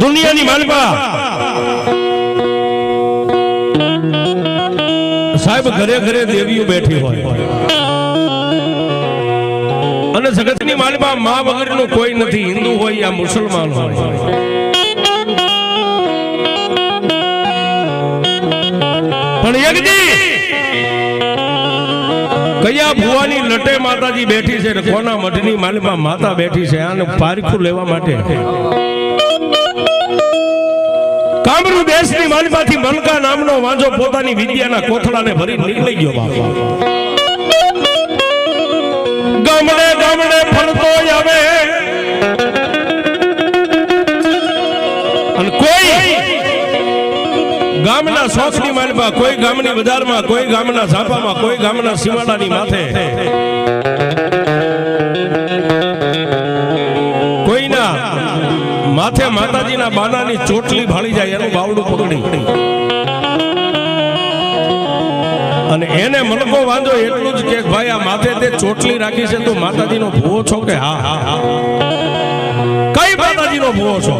દુનિયાની માલિકા સાહેબ, ઘરે ઘરે દેવીઓ બેઠી હોય. અને જગતની માલિકા મા વગરનું કોઈ નથી. હિન્દુ હોય યા મુસલમાન હોય. પણ કયા ભુવાની લટે માતાજી બેઠી છે કોના મઢની માલિકા માતા બેઠી છે? આને પારખું લેવા માટે. કામરૂ દેશની માલમાંથી મલકા નામનો વાંજો પોતાની વિદ્યાના કોથળાને ભરી નીકળી ગયો બાપા. ગામડે ગામડે ફરતો આવે કોઈ ગામના સોસની માલમાં, કોઈ ગામની બજારમાં, કોઈ ગામના ઝાપામાં, કોઈ ગામના સીમાડાની માથે માથે માતાજીના બાનાની ચોટલી ભાળી જાય, એનું બાવડું પકડી. અને એને મલકો વાંધો એટલું જ કે ભાઈ આ માથે તે ચોટલી રાખી છે તું માતાજીનો ભૂવો છો કે હા? હા હા કઈ માતાજીનો ભૂવો છો?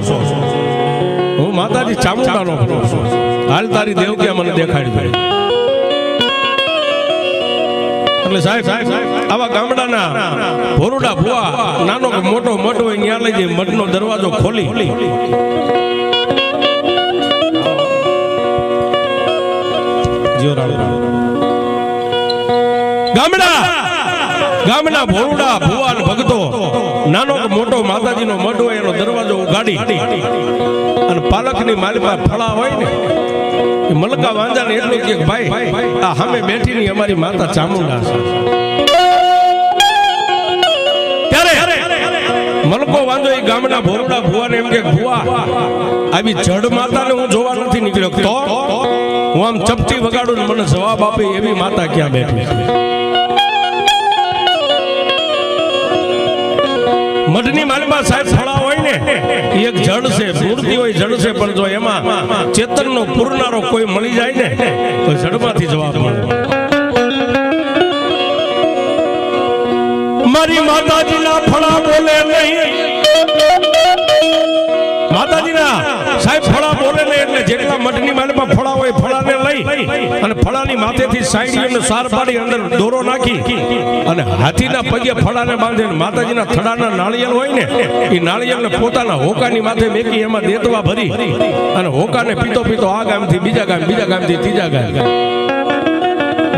હું માતાજી ચામુંડાનો ભૂવો છું. હાલ તારી દેવકિયા મને દેખાડી ભાઈ એટલે સાહેબ આવા ગામડાના ભોરુડા ભુવા, નાનો મોટો મઠ હોય ત્યાં લઈ જઈ મઠનો દરવાજો ખોલી. ગામડા ગામના ભોરુડા ભુવા ભગતો નાનો મોટો માતાજીનો મઢ હોય, એનો દરવાજો ઉગાડી. અને પાલકની માલિકા ફળા હોય ને મલકા વાંજાને એટલું કે ભાઈ, આ સામે બેઠીની અમારી માતા ચામુંડા છે. મલકો વાંધો એ ગામના ભોરડા ભુવાને એમ કે, ભુવા, આવી જડ માતાને હું જોવા નથી નીકળ્યો. તો હું આમ ચપટી વગાડું મને જવાબ આપે એવી માતા ક્યાં બેઠી? મઢની માલમાં સાહેબ ફળા હોય ને એક જળ છે, મૂર્તિ હોય જળ છે, પણ જો એમાં ચેતનનો પૂરનારો કોઈ મળી જાય ને, તો જડમાંથી જવાબ મળે. મારી માતાજીના ફળા બોલે નહીં. માતાજીના સાહેબ ફળા બોલે નહીં એટલે જેટલા મઠની માલમાં ફળા હોય ફળાને લઈ અને ફળાની માથેથી સાઈડી અને સાર પાડી અંદર દોરો નાખી અને હાથીના પગે ફળાને બાંધે માતાજીના થડાના નાળિયેર હોય ને, એ નાળિયેરને પોતાના હોકાની માથે મેકી એમાં દેતવા ભરી અને હોકાને પીતો પીતો આ ગામથી બીજા ગામ, બીજા ગામથી ત્રીજા ગામ.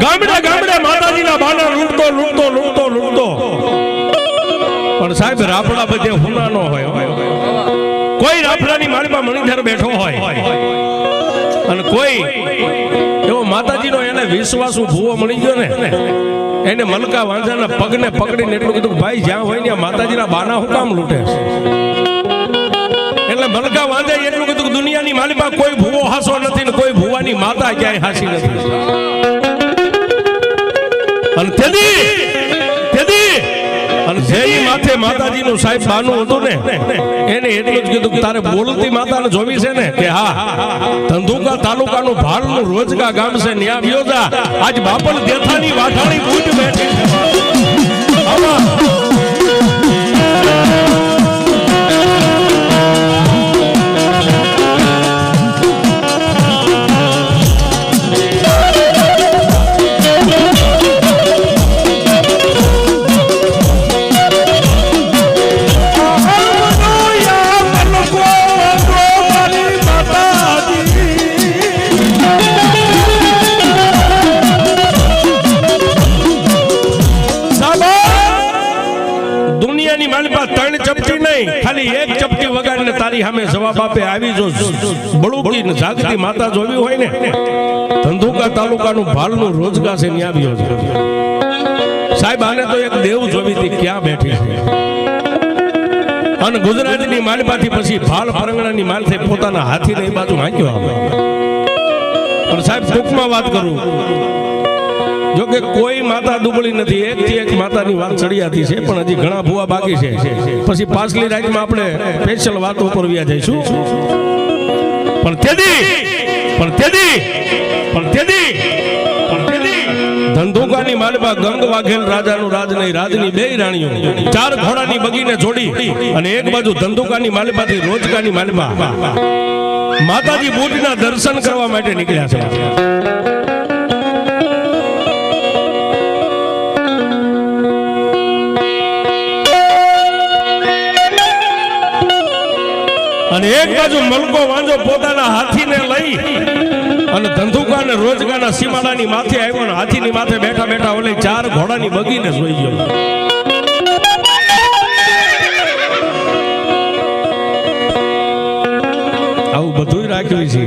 ગામડે ગામડે માતાજીના બાના લૂંટતો લૂંટતો લૂંટતો લૂંટતો. પણ સાહેબ રાફડા બધે હુના નો હોય કોઈ રાફડાની માળીમાં મણિધર બેઠો હોય. અને કોઈ એવો માતાજીનો એને વિશ્વાસુ ભૂવો મળી ગયો ને, એને મલકા વાંઝાના પગને પકડીને એટલું કીધું ભાઈ, જ્યાં હોય ત્યાં માતાજીના બાના હું કામ લૂંટે? એટલે મલકા વાંધે એટલું કીધું દુનિયાની માલિકા કોઈ ભૂવો હાસો નથી ને કોઈ ભૂવાની માતા ક્યાંય હાસી નથી. અને તેદી તેદી અને જેની માથે માતાજીનું સાહેબ બાનું હતું ને એને એટલું જ કીધું કે તારે બોલતી માતાને જોવી છે ને? કે હા ધંધુકા તાલુકાનું ભાળનું રોજગા ગામ છે ન્યા વ્યોજા આજ બાપલ દેથાની વાઠાણી બૂટ બેઠી છે. ને જાગતી માતા જોવી હોય ને, ધંધુકા તાલુકાનું ભાલનું રોજગાર છે, ત્યાં આવ્યો છે. સાહેબ, આને તો એક દેવ જોવી હતી, ક્યાં બેઠી છે? અને ગુજરાતની માલમાંથી પછી ભાલ પરંગણાની માલ થઈ, પોતાના હાથીને એ બાજુ હાંક્યો આવે. પણ સાહેબ, ટૂંકમાં વાત કરું. જો કે કોઈ માતા દુબળી નથી એક થી એક માતાની વાત ચડિયાતી છે, પણ હજી ઘણા ભૂવા બાકી છે. પછી પાછલી રાઈટમાં આપણે સ્પેશિયલ વાતો પર વ્યા જઈશું. પણ તેદી પણ તેદી પણ તેદી ધંધુકાની માલમાં ગંગ વાઘેલ રાજાનું રાજ નહીં, રાજની બે રાણીઓ. ચાર ઘોડાની બગીને જોડી અને એક બાજુ ધંધુકાની માલમાંથી રોજકાની માલમાં. માતાજી બુટના દર્શન કરવા માટે નીકળ્યા છે. અને એક બાજુ મલકો વાંજો પોતાના હાથીને લઈ અને ધંધુકા અને રોજગાના સીમાડાની માથે આવ્યો ને હાથીની માથે બેઠા બેઠા ઓલે ચાર ઘોડાની બગીને જોઈ ગયો. આવું બધું રાખ્યું છે.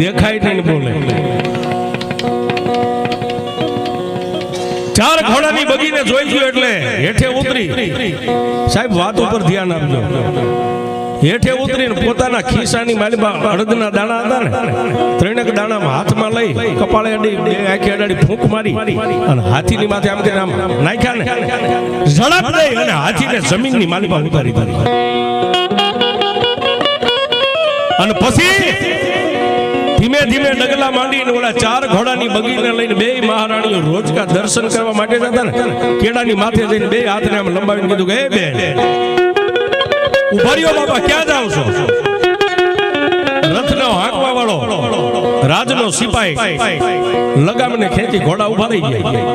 દેખાય નહીં ને બોલે. ચાર બગીને જોઈ ગયો એટલે. હેઠે ઉતરી. સાહેબ, વાત ઉપર ધ્યાન આપજો. હેઠે ઉતરીને પોતાના ખિસ્સાની માલીમાં અડદના દાણા હતા ને, ત્રણેક દાણા હાથમાં લઈ કપાળે અડી આંખે અડાડી ફૂંક મારી અને હાથીની માથે આમ કરીને આમ નાખ્યા ને. ઝડપ દઈ અને હાથીને જમીનની માલીમાં ઉતારી દીધી. અને પછી ધીમે ધીમે ડગલા માંડીને ઓલા ચાર ઘોડાની બગીને લઈને બે મહારાણીઓ રોજકા દર્શન કરવા માટે જતા ને કેળાની માથે જઈને બે હાથને આમ લંબાવીને કીધું કે, એ બેન, ઊભા બાપા, ક્યાં જાવ છો? રથનો હાંકવા વાળો, રાજનો સિપાઈ લગામને ખેંચી ઘોડા ઊભા રહી ગયા.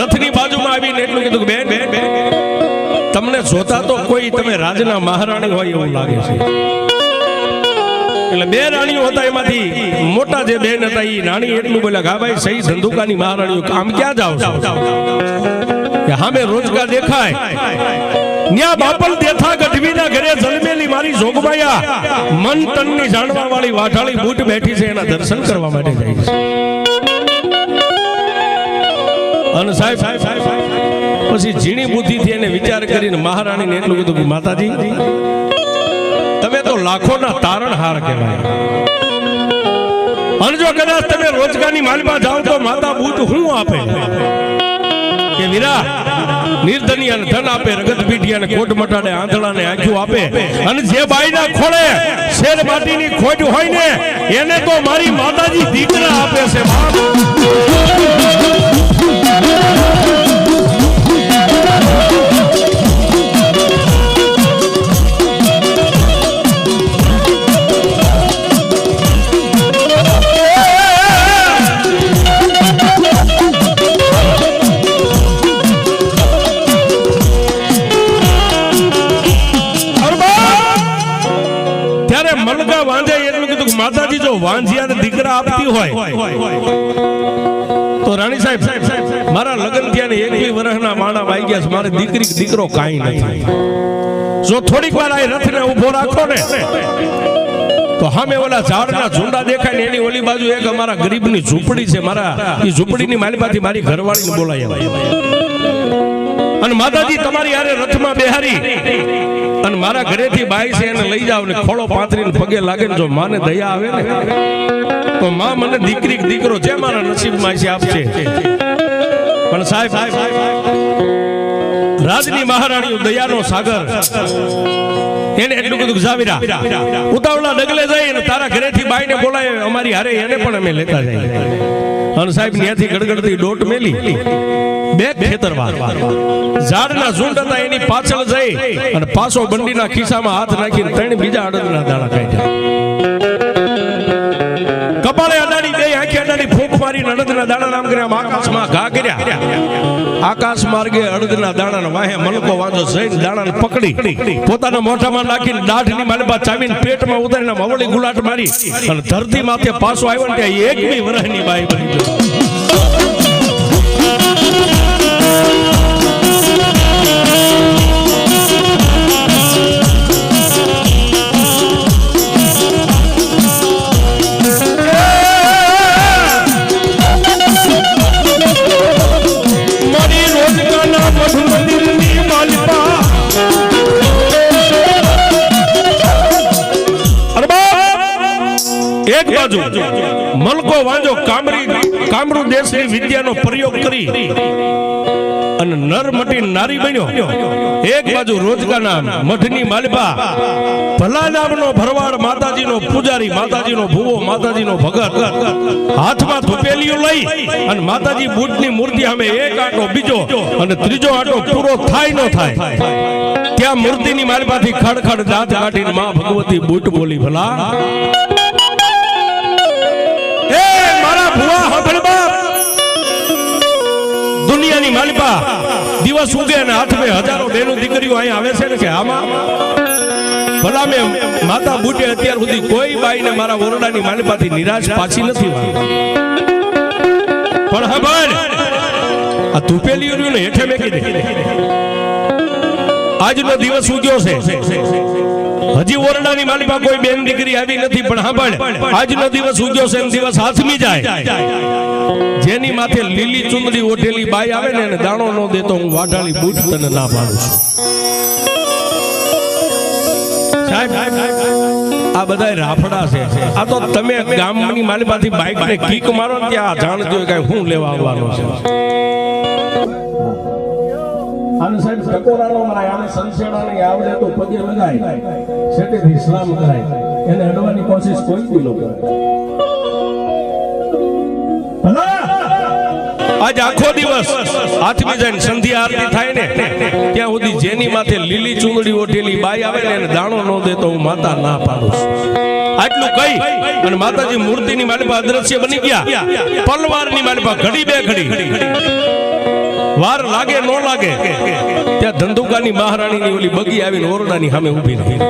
રથની બાજુમાં આવીને એટલું કીધું કે બેન, તમને જોતા તો કોઈ તમે રાજના મહારાણી હોય એવું લાગે છે. એટલે બે રાણીઓ હતા એમાંથી. મોટા જે બેન હતા એ રાણી એટલું બોલ્યા હા ભાઈ, સહી સંધુકાની મહારાણીઓ આમ ક્યાં જાવ કે રોજગાર દેખાય. ન્યા બાપલ દેથા ગઢવીના ઘરે જન્મેલી મારી જોગમાયા મન તનની જાણવા વાળી વાઢાળી બૂટ બેઠી છે, એના દર્શન કરવા માટે જાય છે. અને સાહેબ, પછી ઝીણી બુદ્ધિથી એને વિચાર કરીને મહારાણીને એટલું કીધું માતાજી લાખોના તારણહાર કહેવાય. અને જો કદાચ તમે રોજગારની માલમાં જાઓ તો માતા બૂટ હું આપે? કે વીરા નિર્ધની અને ધન આપે રગત પીઠી અને કોટ મટાડે, આંધળાને આંખ્યું આપે. અને જે બાઈના ખોળે, શેર માટીની ખોટ હોય ને, એને તો મારી માતાજી દીકરા આપે છે, બાપ. માણા ગયા છે, મારે દીકરી, દીકરો કાંઈ નથી. જો થોડીક વાર આ રથને ઊભો રાખો ને, તો હામે ઓલા ઝાડના ઝુંડા દેખાય ને એની ઓલી બાજુ એક અમારા ગરીબની ઝૂંપડી છે, મારા એ ઝૂંપડીની માલિકાથી મારી ઘરવાળીને બોલાય અને માતાજી, તમારી હારે રથમાં બેહારી. અને મારા ઘરેથી બાઈ છે, એને લઈ જાવ ને ખોળો પાથરીને પગે લાગે ને જો માને દયા આવે ને, તો માં મને દીકરી દીકરો જે મારા નસીબમાં છે આપશે પણ સાહેબ રાજની મહારાણી દયાનો સાગર. એને એટલું કીધું જાવીરા ઉતાવળા ડગલે જઈ અને તારા ઘરેથી બાઈને બોલાય, અમારી હારે એને પણ અમે લેતા જઈએ. અને સાહેબ ત્યાંથી ગડગડતી ડોટ મેલી. બે ખેતરવાર. ઝાડના ઝુંડ હતા, એની પાછળ જઈ અને પાછો બંડીના ખિસ્સામાં હાથ નાખીને ત્રણ બીજા અડદના દાણા કાઢ્યા. કપાળે અડાડી બે આંખે અડાડી ફૂંક મારી અડદના દાણા નામ કર્યા આકાશમાં ઘા કર્યા. આકાશ માર્ગે અડદના દાણાને વાહે મલકો વાંધો જઈને દાણાને પકડી. પોતાના મોઢામાં નાખીને દાઢની માલબા ચાવીને પેટમાં ઉતારીને મવળી ગુલાટ મારી. અને ધરતી માથે પાછો આવ્યો ને ત્યાં એકમી વરહની બાઈ બની ગઈ. વાંજો કામરી કામરુ દેશની વિદ્યાનો પ્રયોગ કરી અને નર મટી નારી બન્યો, એક બાજુ રોજગાના મઠની માલિપા ભલા નામનો ભરવાડ માતાજીનો પૂજારી, માતાજીનો ભૂવો, માતાજીનો ભગત, હાથમાં ધૂપેલીઓ લઈ અને માતાજી બુટની મૂર્તિ સામે એક આટો, બીજો અને ત્રીજો આટો પૂરો થાય ન થાય. ત્યાં મૂર્તિની માલિપાથી ખડખડ દાંત કાઢીને માં ભગવતી બુટ બોલી, ભલા દુનિયાની માલિપા દિવસ ઉગે અને હાથમાં હજારો બેનો દીકરીઓ અહીંયા આવે છે ને કે આમાં? ભલા મેં માતા બુટે અત્યાર સુધી કોઈ બાઈને મારા ઓરડાની માલિપાથી નિરાશ પાછી નથી પણ હા ભાઈ, આ તુપેલી ને હેઠે મેકી દે. આજનો દિવસ ઉગ્યો છે? હજી ઓરડાની માલિકા કોઈ બેન દીકરી આવી નથી, પણ હા, પણ આજનો દિવસ ઉગ્યો છે? એમ દિવસ હાથમી જાય. જેની માથે લીલી ચુંદડી ઓઢેલી બાઈ આવે ને, એને દાણો ન દેતો હું વાઢાળી બૂટ તને ના પાડું છું. આ બધા રાફડા છે. આ તો તમે ગામની માલિપાથી બાઇક ને કીક મારો ને ત્યાં જાણજો કે હું લેવા આવવાનો છે. આને સાહેબ ટકોરાનો મરાય આને સંશેડાની આવડે તો પગે લગાય. સેટેથી ઇસ્લામ કરાય. એને અડવાની કોશિશ કોઈ બી લોકો આજ આખો દિવસ હાથમી જઈને સંધ્યા આરતી થાય ને, ત્યાં સુધી જેની માથે લીલી ચુંદડી ઓઢેલી બાઈ આવે ને એને દાણો ન દેતો હું માતા ના પાડું છું. આટલું કહી અને માતાજી મૂર્તિની માલિપા અદ્રશ્ય બની ગયા. પલવારની માલિપા ઘડી બે ઘડી. વાર લાગે, ન લાગે. ત્યાં ધંધુકાની મહારાણીની ઓલી બગી આવીને ઓરડાની સામે ઊભી રહી.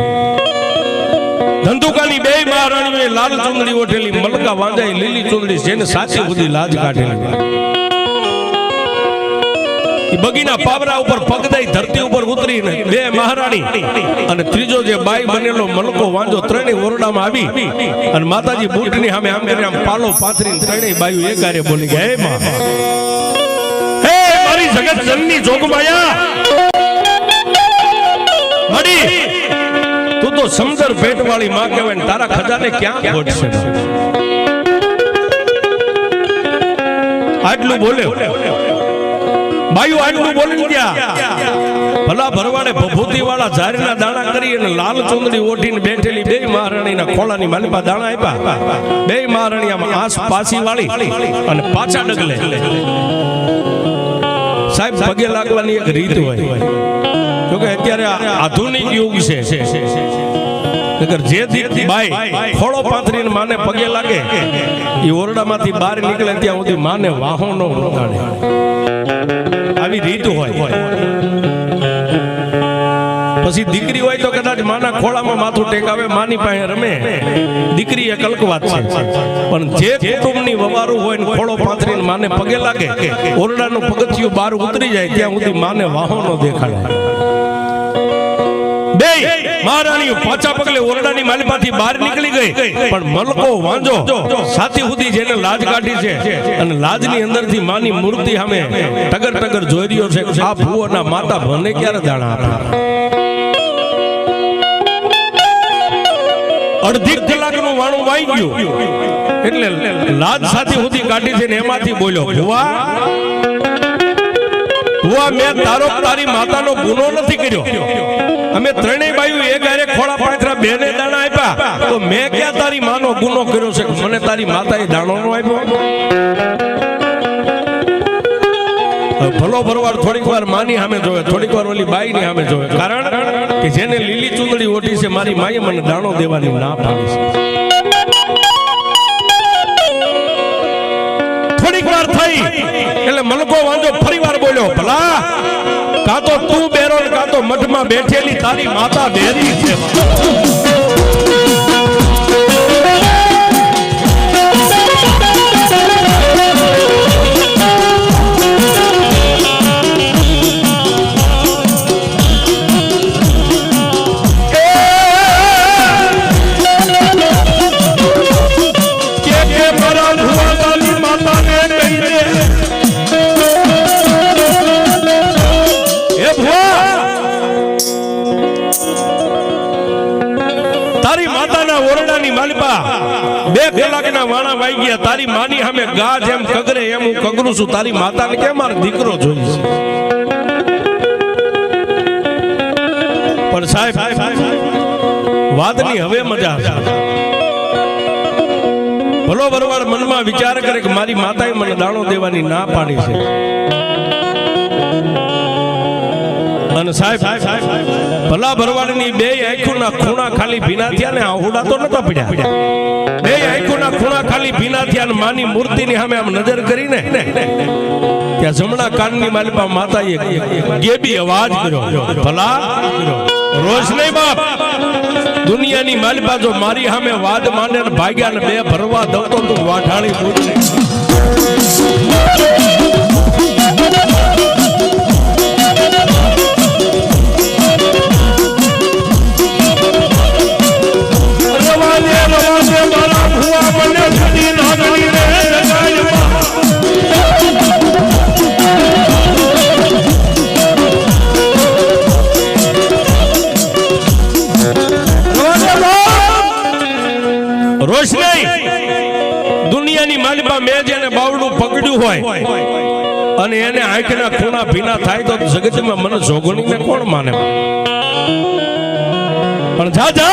ધંધુકાની બે મહારાણીઓએ લાલ ચુંદડી ઓઠેલી મલકા વાંજાઈ, લીલી ચુંદડી જેને સાચી બધી લાજ કાઢેલી. બગીના પાવરા ઉપર પગદાઈ, ધરતી ઉપર ઉતરીને બે મહારાણી અને ત્રીજો જે બાઈ બનેલો, મલકો વાંજો, ત્રણેય ઓરડામાં આવી અને માતાજી બૂટની સામે આમ કરીને આમ પાલો પાથરીને ત્રણેય બાયું એકારે બોલી ગયા, હે માં મારી જગત જનની જોગમાયા તું તો સમજર ભેટ વાળી માં કહેવાય ને તારા ખજાને ક્યાં ખોટ આટલું બોલે બાયુ આટલું બોલી ગયા. ભલા ભરવાડે ભભૂતિ વાળા ઝારીના દાણા કરી અને લાલ ચુંદડી ઓઢીને બેઠેલી બે મહારાણીના ખોળાની માલિપા દાણા આપ્યા. બે મહારાણી આમ આસ પાસી વાળી અને પાછા ડગલે. સાહેબ પગે લાગવાની એક રીત હોય. જોકે અત્યારે આધુનિક યુગ છે. નકર જે દીકરી બાઈ ખોળો પાથરીને માને પગે લાગે એ ઓરડામાંથી બહાર નીકળે ત્યાં સુધી માને વાહો ન આવી રીત હોય. પછી દીકરી હોય તો કદાચ માના ખોળામાં માથું ટેકાવે, માની પાસે રમે. દીકરી એક અલગ વાત છે. પણ જે કુટુંબની વવારું હોય ને ખોળો પાથરીને માને પગે લાગે, ઓરડાનું પગથિયું બહાર ઉતરી જાય, ત્યાં સુધી માને વાહો દેખાડે. પાછા પગલે ઓરડાની માલિપાથી બહાર નીકળી ગઈ. પણ મલકો વાંજો, સાથી સુધી જેને લાજ કાઢી છે અને લાજની અંદરથી માની મૂર્તિ સામે ટગર ટગર જોઈ રહ્યો છે આ ભુવોના માતા ભને ક્યારે દાણા આપે. અડધી કલાકનું વાણું વાઈ ગયું. એટલે લાજ સાથે સુધી કાઢી છે ને એમાંથી બોલ્યો, ભુવા ભુવા, મેં તારો, તારી માતાનો ગુનો નથી કર્યો. અમે ત્રણેય બાયુ એક હારે ખોળા બે બેને દાણા આપ્યા. તો મેં ક્યાં તારી માનો ગુનો કર્યો છે? મને તારી માતાએ દાણો નો આપ્યો. ભલો ભરવાડ થોડીક વાર માની સામે જોવે, થોડીક વાર ઓલી બાઈ ની સામે જોવે. કારણ કે જેને લીલી ચૂંદડી ઓઢી છે, મારી માએ મને દાણો દેવાની ના પાડી છે. થોડીક વાર થઈ, એટલે મલકો વાંધો, ફરી વાર બોલ્યો, ભલા, કાં તો તું બેરો કાં તો મઠમાં બેઠેલી તારી માતા બેરી છે. કે મારા તારી માતાના ઓરડાની માલપા બે કલાકના વાણા વાઈ ગયા. તારી માની સામે ગા જેમ કગરે, એમ હું કગરું છું. તારી માતાને કેમ દીકરો જોઈશ પણ સાહેબ, વાતની હવે મજા આવે. ભલો ભરવાડ મનમાં વિચાર કરે કે મારી માતાએ મને દાણો દેવાની ના પાડી છે. અને સાહેબ, ભલા ભરવાડની બે આંખોના ખૂણા ખાલી ભીના થયા ને આહુડા તો નતા પડ્યા. બે આંખોના ખૂણા ખાલી ભીના થયા ને માની મૂર્તિની સામે આમ નજર કરીને ત્યાં જમણા કાનની માલિપા માતાએ ગેબી અવાજ કર્યો. ભલા, રોજ નહીં બાપ. દુનિયાની માલિપા જો મારી સામે વાદ માંડે ને ભાગ્યા ને બે ભરવા દઉં તો તું વાઢાળી બોલ બાવડું હોય. અને એને આંખના ખૂણા ભીના થાય તો જગતમાં મને જોગણીને કોણ માને? પણ જા જા!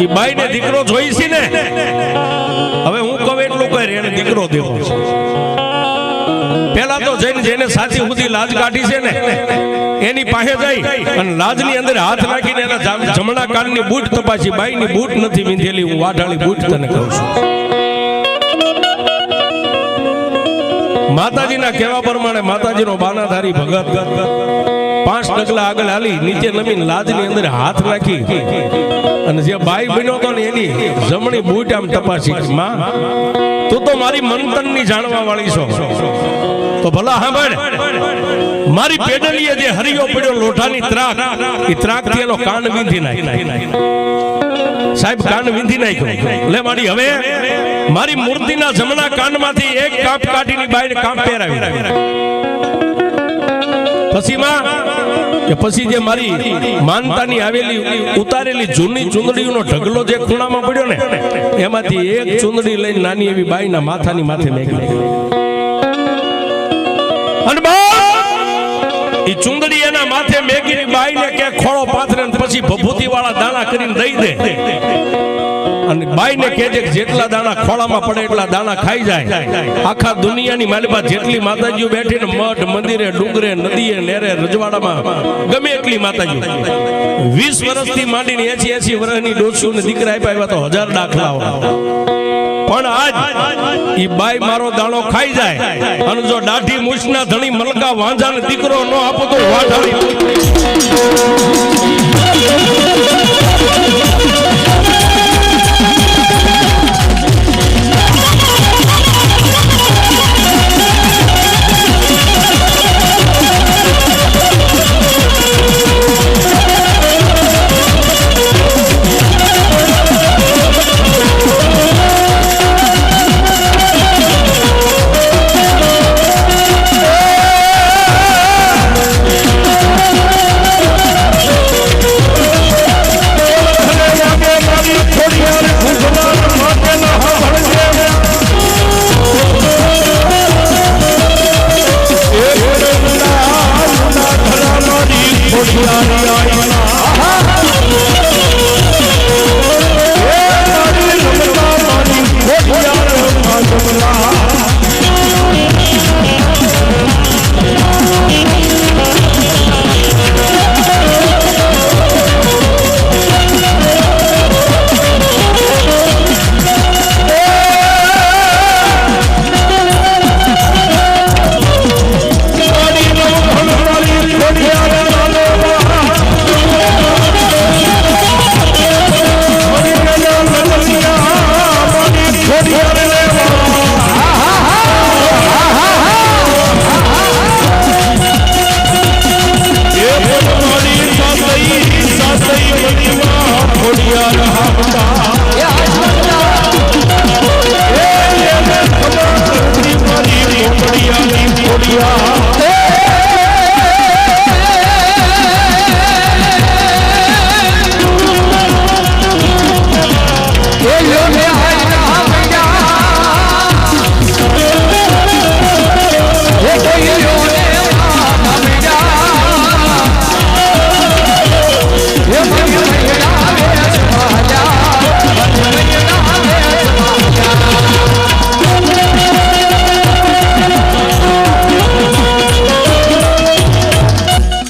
ઈ બાઈને દીકરો જોઈ છે ને? હવે હું કહું એટલું કહી એને દીકરો દેવો પેલા તો જઈને જેને સાચી સુધી લાજ કાઢી છે ને, એની પાસે જઈ અને લાજની અંદર હાથ નાખીને એના જામ- જમણા કાનની બૂટ તપાસી, બાઈની બૂટ નથી વિંધેલી, હું વાઢાળી બૂટ તને કહું છું. માતાજીના કહેવા પ્રમાણે માતાજીનો બાનાધારી ભગત. પાંચ ડગલા આગળ હાલી, નીચે નમીન લાજની અંદર હાથ નાખી. અને જે બાઈ બન્યો તો એની જમણી બૂટ આમ તપાસી, માં, તું તો મારી મંતનની જાણવા વાળી છો. તો ભલા સાંભળ, મારી પેડલીએ જે હરિયો પડ્યો લોઢાની ત્રાક, એ ત્રાકથી એનો કાન વિંધી નાખ્યો. સાહેબ, કાન વિંધી નાખ્યો. લે મારી, હવે મારી મૂર્તિના જમણા કાનમાંથી એક કાપ કાઢીની બાઈને કામ પહેરાવી પછી કે પછી જે મારી માનતાની આવેલી ઉતારેલી જૂની ચુંદડીનો ઢગલો જે ખૂણામાં પડ્યો ને, એમાંથી એક ચુંદડી લઈને નાની એવી બાઈના માથાની માથે મેકી અને ઈ ચુંદડી એના માથે મેગીની બાઈને કે ખોળો પાથરે પછી ભભૂતિ દાણા કરીને દઈ દે. અને બાઈને કે જેટલા દાણા ખોળામાં પડે એટલા દાણા ખાઈ જાય. આખા દુનિયાની માલિબા જેટલી માતાજીઓ બેઠી ને મઠ, મંદિરે, ડુંગરે, નદીએ, નેરે, રજવાડામાં ગમે એટલી માતાજીઓ. વીસ વર્ષથી માંડીને એસી એસી વર્ષની ડોસીઓ ને દીકરા આપ્યા એવા તો હજાર દાખલાઓ પણ આજ ઈ બાઈ મારો દાણો ખાઈ જાય. અને જો દાઢી મૂછના ધણી મલકા વાંઝાને દીકરો ન આપો તો વાઢાળી.